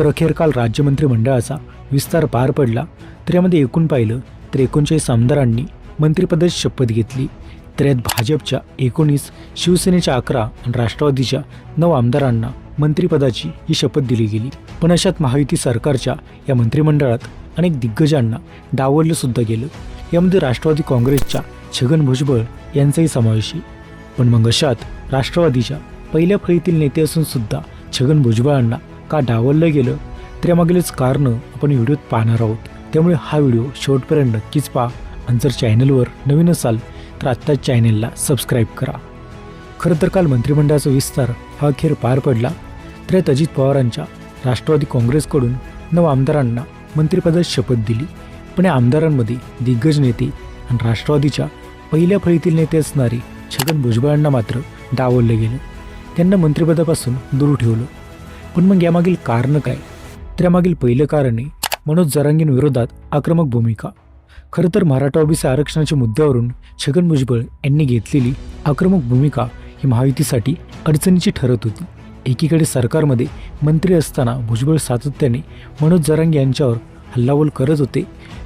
तर अखेर काल राज्य मंत्रिमंडळाचा विस्तार पार पडला तर यामध्ये एकूण पाहिलं तर एकोणचाळीस आमदारांनी मंत्रिपदाची शपथ घेतली तर यात भाजपच्या एकोणीस शिवसेनेच्या अकरा आणि राष्ट्रवादीच्या नऊ आमदारांना मंत्रिपदाची ही शपथ दिली गेली. पण अशात महायुती सरकारच्या या मंत्रिमंडळात अनेक दिग्गजांना डावललं सुद्धा गेलं. यामध्ये राष्ट्रवादी काँग्रेसच्या छगन भुजबळ यांचाही समावेश आहे. पण मग अशात राष्ट्रवादीच्या पहिल्या फळीतील नेते असून सुद्धा छगन भुजबळांना का डावललं गेलं त्यामागीलच कारण कारणं आपण व्हिडिओत पाहणार आहोत. त्यामुळे हा व्हिडिओ शेवटपर्यंत नक्कीच पहा. आणि जर चॅनलवर नवीन असाल तर आत्ताच चॅनलला सबस्क्राईब करा. खरं तर काल मंत्रिमंडळाचा विस्तार हा अखेर पार पडला. तर यात अजित पवारांच्या राष्ट्रवादी काँग्रेसकडून नऊ आमदारांना मंत्रिपदात शपथ दिली. पण या आमदारांमध्ये दिग्गज नेते आणि राष्ट्रवादीच्या पहिल्या फळीतील नेते असणारे छगन भुजबळांना मात्र डावललं गेलं. त्यांना मंत्रिपदापासून दूर ठेवलं. पण मग यामागील कारण काय? तर यामागील पहिलं कारण आहे मनोज जरांगींविरोधात आक्रमक भूमिका. खरं तर मराठा ओबीसी आरक्षणाच्या मुद्द्यावरून छगन भुजबळ यांनी घेतलेली आक्रमक भूमिका ही महायुतीसाठी अडचणीची ठरत होती. एकीकडे सरकारमध्ये मंत्री असताना भुजबळ सातत्याने मनोज जरांगे यांच्यावर हल्लाबोल करत होते.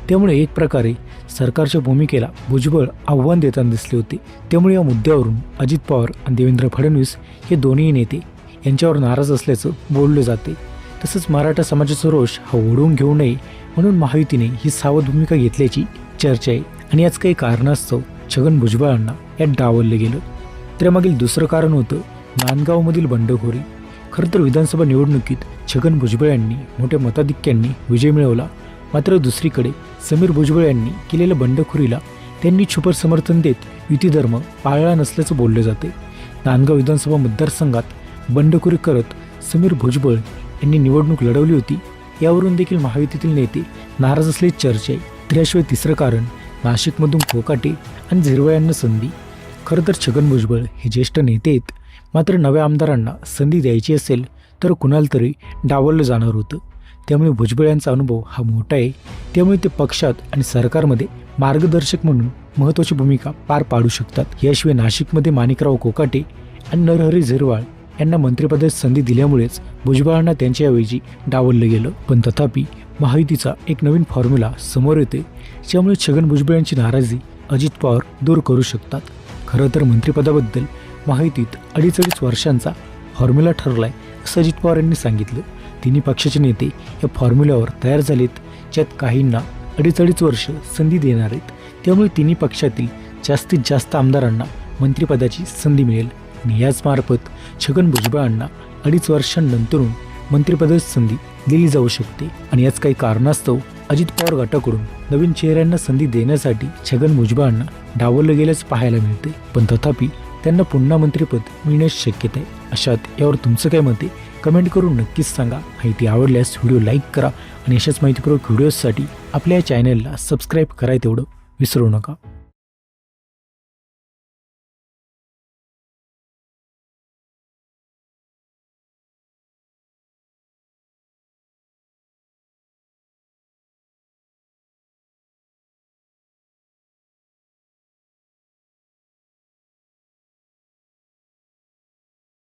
त्यामुळे एक प्रकारे सरकारच्या भूमिकेला भुजबळ आव्हान देताना दिसले होते. त्यामुळे या मुद्द्यावरून अजित पवार आणि देवेंद्र फडणवीस हे दोन्ही नेते यांच्यावर नाराज असल्याचं बोललं जाते. तसंच मराठा समाजाचा रोष हा ओढवून घेऊ नये म्हणून महायुतीने ही सावध भूमिका घेतल्याची चर्चा आहे. आणि याच काही कारणास्तव छगन भुजबळांना यात डावललं गेलं. तर यामागील दुसरं कारण होतं नांदगावमधील बंडखोरी. खरं तर विधानसभा निवडणुकीत छगन भुजबळ यांनी मोठ्या मताधिक्यांनी विजय मिळवला. मात्र दुसरीकडे समीर भुजबळ यांनी केलेल्या बंडखोरीला त्यांनी छुपर समर्थन देत युतीधर्म पाळला नसल्याचं बोललं जाते. नांदगाव विधानसभा मतदारसंघात बंडखोरी करत समीर भुजबळ यांनी निवडणूक लढवली होती. यावरून देखील महायुतीतील नेते नाराज असल्याची चर्चा आहे त्याशिवाय तिसरं कारण नाशिकमधून कोकाटे आणि झिरवयांना संधी. खरं तर छगन भुजबळ हे ज्येष्ठ नेते आहेत. मात्र नव्या आमदारांना संधी द्यायची असेल तर कुणाला तरी डावललं जाणार होतं. त्यामुळे भुजबळ यांचा अनुभव हा मोठा आहे. त्यामुळे ते पक्षात आणि सरकारमध्ये मार्गदर्शक म्हणून महत्त्वाची भूमिका पार पाडू शकतात. याशिवाय नाशिकमध्ये माणिकराव कोकाटे आणि नरहरी झिरवाळ यांना मंत्रिपदाची संधी दिल्यामुळेच भुजबळांना त्यांच्याऐवजी डावललं गेलं. पण तथापि महायुतीचा एक नवीन फॉर्म्युला समोर येते ज्यामुळे छगन भुजबळ यांची नाराजी अजित पवार दूर करू शकतात. खरं तर मंत्रिपदाबद्दल महायुतीत अडीच अडीच वर्षांचा फॉर्म्युला ठरलाय असं अजित पवार यांनी सांगितलं. तिन्ही पक्षाचे नेते या फॉर्म्युल्यावर तयार झालेत ज्यात काहींना अडीच अडीच वर्ष संधी देणार आहेत. त्यामुळे तिन्ही पक्षातील जास्तीत जास्त आमदारांना मंत्रिपदाची संधी मिळेल. आणि याचमार्फत छगन भुजबळांना अडीच वर्षांनंतरून मंत्रिपदाची संधी दिली जाऊ शकते. आणि याच काही कारणास्तव अजित पवार गटाकडून नवीन चेहऱ्यांना संधी देण्यासाठी छगन भुजबळांना डावललं गेल्याच पाहायला मिळते पण तथापि त्यांना पुन्हा मंत्रिपद मिळण्याची शक्यता आहे. अशात यावर तुमचं काय मत कमेंट करून नक्कीच सांगा. माहिती आवडल्यास व्हिडिओ लाईक करा आणि अशाच माहितीपूर्वक व्हिडिओजसाठी आपल्या या चॅनलला सबस्क्राईब कराय तेवढं विसरू नका.